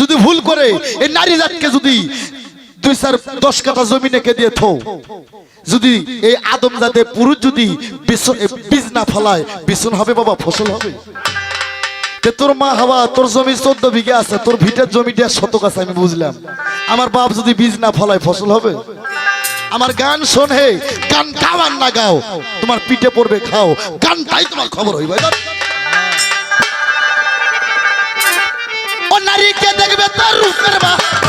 যদি ভুল করে, এই নারী জাতকে যদি দুই চার দশ কাঠা জমি রেখে দিয়ে থো যদি এই আদম জাতে পুরুষ যদি বীজ না ফলায়, বিছন হবে বাবা, ফসল হবে। তোর মা হাওয়া, তোর জমি চোদ্দ বিঘা আছে, তোর ভিটের জমিটা শতক আছে, আমি বুঝলাম। আমার বাপ যদি বীজ না ফলায়, ফসল হবে? আমার গান শোন গান গাও আর না গাও, তোমার পিঠে পড়বে খাও, গানটাই তোমার খবর হইবে। নারীকে দেখবে তার রূপের বা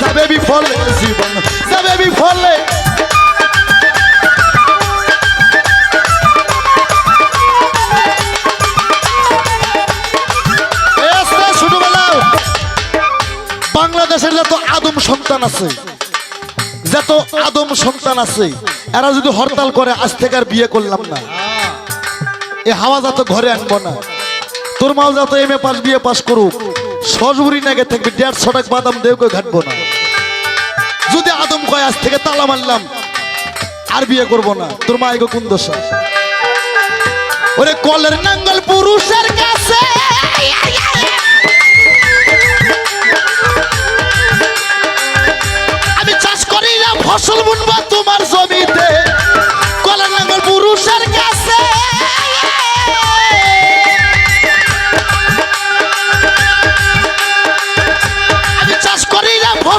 যাবে বিফলে জীবন যাবে বিফলে বাংলাদেশের যত আদম সন্তান আছে, যত আদম সন্তান আছে, এরা যদি হরতাল করে, আজ থেকে আর বিয়ে করলাম না। এ হাওয়া যত ঘরে আনব না। তোর মাও যত M A pass B A pass করুক। সজবুরি নাগে থাকবে দেড়শো টাকা বাদাম দেবকে ঘাটবো না। যদি আদম কয়, আজ থেকে তালা মারলাম, আর বিয়ে করব না, তোর মায়ের কুন্দ ওরে কলের নাঙ্গল পুরুষের কাছে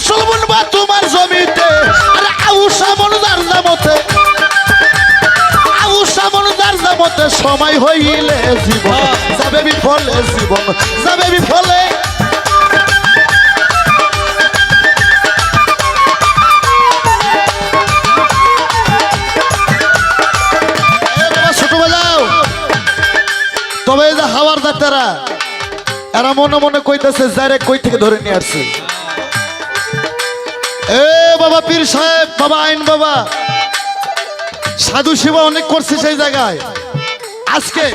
ফসল বুনবা তোমার জমিতে? আরে আউসা মনুদার নামতে। আউসা মনুদার নামতে সময় হইলে জীবন যাবে বিফলে জীবন যাবে বিফলে। তবে এই যে হাওয়ার ডাক্তারা এরা মনে মনে কইতেছে যারে কই থেকে ধরে নিয়ে আসছে? এ বাবা পীর সাহেব, বাবা আইন বাবা। সাধু সেবা অনেক করছে সেই জায়গায়। আজকে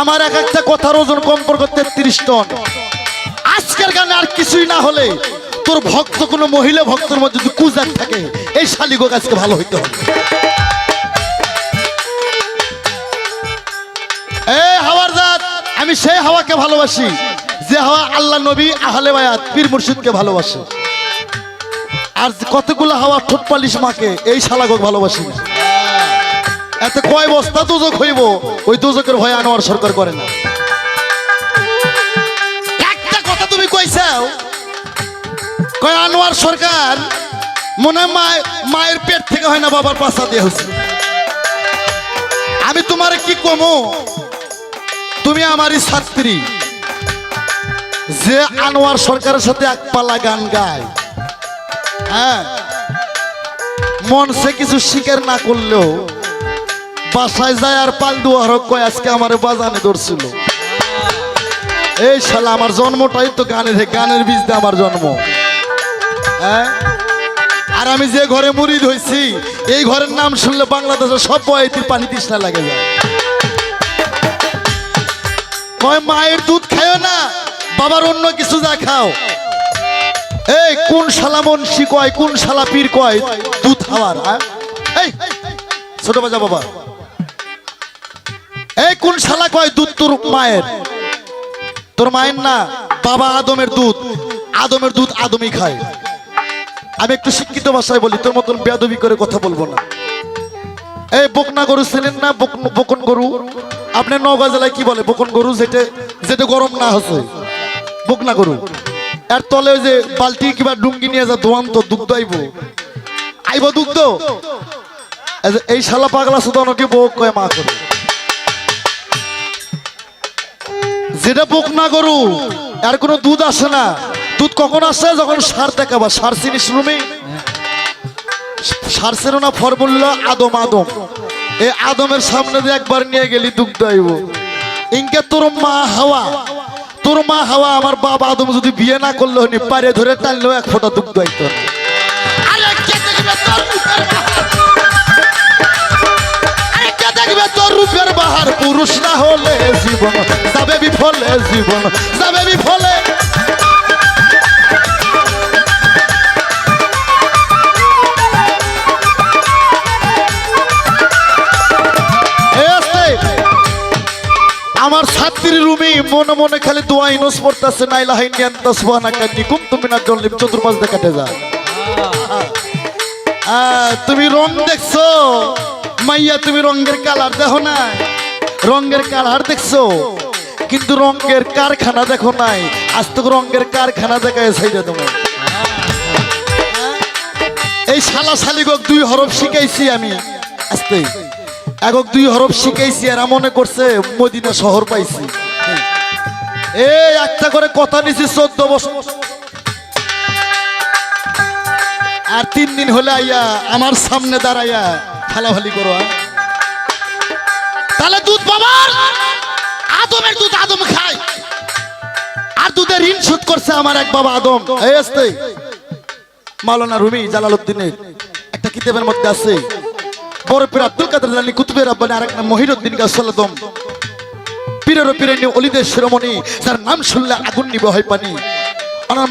আমার এক একটা কথার ওজন কম করবে তেত্রিশ টন। আজকের গানে আর কিছুই না হলে তোর ভক্ত, কোনো মহিলা ভক্তর মধ্যে যদি কুজার থাকে, এই শালিগো আজকে ভালো হইতে হবে। এ হাওয়ার জাত, আমি সেই হাওয়াকে ভালোবাসি, যে হাওয়া আল্লাহ নবী আহলে বায়াত পীর মুর্শিদকে ভালোবাসে। আর কতগুলো হাওয়া ঠোঁট পালিশ মাকে? এই শালাগক ভালোবাসি। এত কয় বস্তা দুজক হইব? ওই দুজকের ভয় আনোয়ার সরকার করে না। একটা কথা তুমি কইছাও? কয়, আনোয়ার সরকার, মনে মায়- মায়ের পেট থেকে হয় না বাবার পাশা দিয়ে হচ্ছে আমি তোমার কি কমো? তুমি আমারই ছাত্রী। যে আনোয়ার সরকারের সাথে এক পালা গান গায়। হ্যাঁ। মনসে কিছু স্বীকার না করলেও বাসায় যায় আর পাল দুয়ার কয়, আজকে আমার বাজানে ধরছিল। এই শালা, আমার জন্মটাই তো গানের গানের বীজ দিয়ে আমার জন্ম। হ্যাঁ? আর আমি যে ঘরে মুড়িদ হয়েছি এই ঘরের নাম শুনলে বাংলাদেশের সব বয়তির পানি তৃষ্ণা লাগে যায়। মায়ের দুধ খায় না, বাবার অন্য কিছু যা খাও। এই, কোন শালা মনসি কয়, কোন শালা পীর কয়? দুধ খাওয়ার হ্যাঁ? এই, ছোট বাজা বাবা। এই, কোন শালা কয়, দুধ তোর মায়ের? তোর মায়ের না, বাবা আদমের দুধ। আদমের দুধ আদমই খায়। আমি একটু শিক্ষিত ভাষায় বলি, তোর মতন বেয়াদবি করে কথা বলব না। এই, বকনা গরু ছিলেন না বক- বকন গরু? আপনি নওগাঁ জেলায় কি বলে, বকন গরু? যেটা যেটা গরম না হচ্ছে বকনা গরু। তলে যে বালতি কিবা ডুঙ্গি নিয়ে যা, দোয়ান তো, দুগ্ধ আইব। আইব দুগ্ধ? এই শালা পাগলা কয় মা করে। যেটা বোক না করু আর কোনো দুধ আসে না। দুধ কখন আসে? যখন সার দেখাবা সার চিনিস রুমি। সার চেনো না ফর্মুলা আদম আদম। এই আদমের সামনে দিয়ে একবার নিয়ে গেলি দুগ্ধ আইব। ইনকে তোর মা হাওয়া। তোর মা হাওয়া আমার বাবা আদম যদি বিয়ে না করলে, নি পারে ধরে টানলেও এক ফোঁটা দুঃখ দায়িত্ব পুরুষ না হলে জীবন, যাবে বিফলে জীবন, যাবে বিফলে ছাত্রী রুমি, মনে মনে খালি দোয়া ইনস পড়তেছে নাইলা হাইনি আনতাস বানা কান্নি কুম তুমি না জলিম চতুর্পাশ কাটে যা। তুমি রং দেখছ? মাইয়া, তুমি রঙের কালার দেখো না? রঙের কালার দেখছ? কিন্তু রঙের কারখানা দেখো নাই। আজ তো রঙের কারখানা দেখায় সাইডে তোমার এই শালা শালিগক দুই হরফ শিখাইছি আমি। আস্তে। একক দুই হরফ শিখাইছি আর মনে করছে, মদিনা শহর পাইছি। এই, একটা করে কথা নিছি, চোদ্দ বছর। আর তিন দিন হলে আইয়া আমার সামনে দাঁড়াইয়া ফালাফালি করো তাহলে দুধ বাবার আদমের দুধ আদম খায়। আর দুধের ঋণ শোধ করছে আমার এক বাবা আদম। এই আসতে। মাওলানা রুমি জালালউদ্দিনের একটা কিতাবের মধ্যে আছে। বড় পীর আব্দুল কাদের জানি কুতুবের আব্বানি আরেক নাম মহিরুদ্দিন গাছালাদম পীরের পীরের অলিদের শিরোমণি, যার নাম শুনলে আগুন নিবে হয় পানি।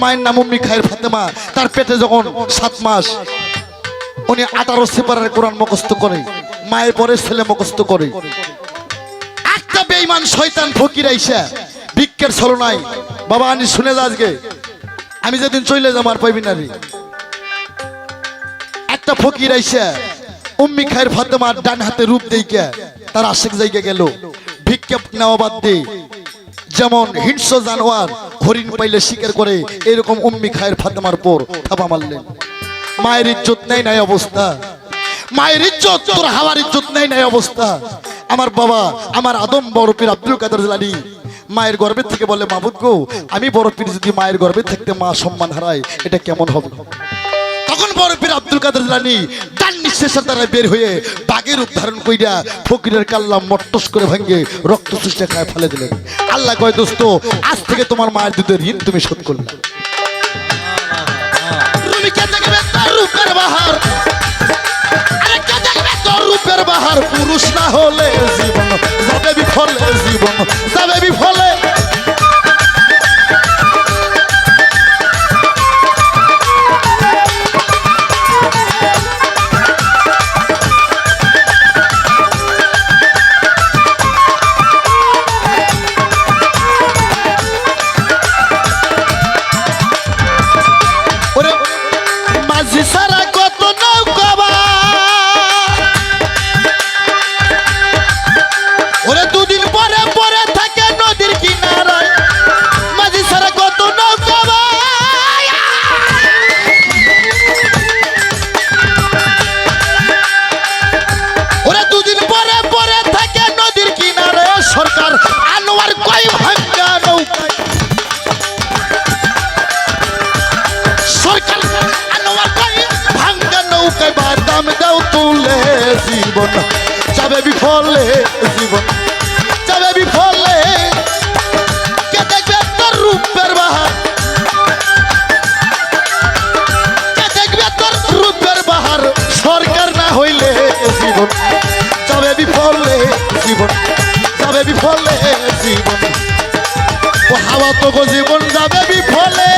মায়ের নাম উম্মি খায়ের ফাতেমা, তার পেটে যখন সাত মাস, উনি আঠারো সেপারের কোরআন করে, মায়ের পরে ছেলে করে। একটা বেঈমান শয়তান ফকির আইসা, ভিক্ষের বাবা, আনি শুনে আজকে। আমি যেদিন চলে যাব, আর পাইবি না একটা ফকির আইসা, উম্মি খায়ের ফাতেমার ডান হাতে রূপ দেইকা তার আশেক জায়গা গেল। ভিক্ষা নেওয়া বাদ দিয়ে, যেমন হিংস্র জানোয়ার হরিণ পাইলে শিকার করে, এরকম উম্মি খায়ের ফাতেমার পর থাপা মারলেন। মায়ের ইজ্জত নেই নাই অবস্থা। মায়ের ইজ্জত, তোর হাওয়ার ইজ্জত নেই নাই অবস্থা। আমার বাবা, আমার আদম বড় পীর আব্দুল কাদের জানি মায়ের গর্ভে থেকে বলে, মাবুদ গো, আমি বড় পীর যদি মায়ের গর্ভে থাকতে মা সম্মান হারায়, এটা কেমন হবে? তখন বড় পীর আব্দুল কাদের জানি ডান নিঃশ্বাসের দ্বারা বের হয়ে বাঘের উদ্ধারণ কইরা ফকিরের কাল্লা মট্টস করে ভাঙ্গে রক্ত চুষে খায় ফেলে দিলেন। আল্লাহ কয়, দোস্ত, আজ থেকে তোমার মায়ের দুধের ঋণ তুমি শোধ করলে। রুমি কে দেখবে তার রূপের বাহার? আরে কে দেখবে তোর রূপের বাহার? পুরুষ না হলে জীবন, যাবে বিফলে জীবন, যাবে বিফলে জীবন, যাবে বিফলে জীবন, যাবে বিফলে। কে দেখবে তোর রূপের বাহার? কে দেখবে তোর রূপের বাহার? সরকার না হইলে জীবন, যাবে বিফলে জীবন, যাবে বিফলে জীবন। হাওয়া তো জীবন, যাবে বিফলে।